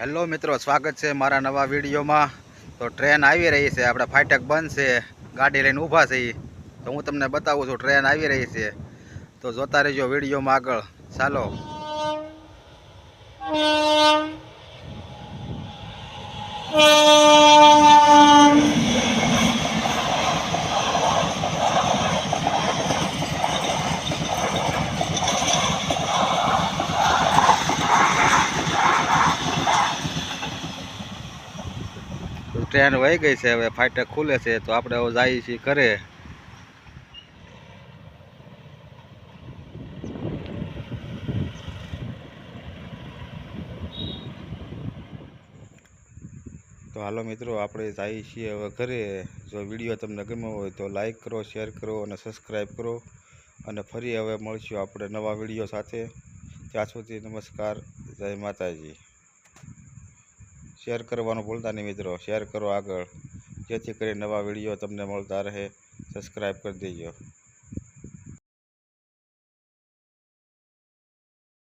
Hello મિત્રો, સ્વાગત છે મારા નવા વિડીયોમાં. તો ટ્રેન આવી રહી છે, આપણે ફાટક બંધ છે, ગાડી લઈને ઊભા છે તો હું તમને બતાવું છું, ટ્રેન આવી રહી છે. તો જોતા રહેજો વિડીયોમાં આગળ. ચાલો. તો ટ્રેન વહી ગઈ છે, હવે ફાટક ખુલે છે, તો આપણે હવે જઈએ છીએ ઘરે. તો હાલો મિત્રો, આપણે જઈએ છીએ હવે ઘરે. જો વીડિયો તમને ગમ્યો હોય તો લાઈક કરો, શેર કરો અને સબસ્ક્રાઈબ કરો. અને ફરી હવે મળશું આપણે નવા વીડિયો સાથે. ત્યાં સુધી નમસ્કાર, જય માતાજી. શેર કરવાનું ભૂલતા નહીં મિત્રો. શેર કરો આગળ. જેથી કરી નવા વીડિયો તમને મળતા રહે. સબસ્ક્રાઈબ કરી દેજો.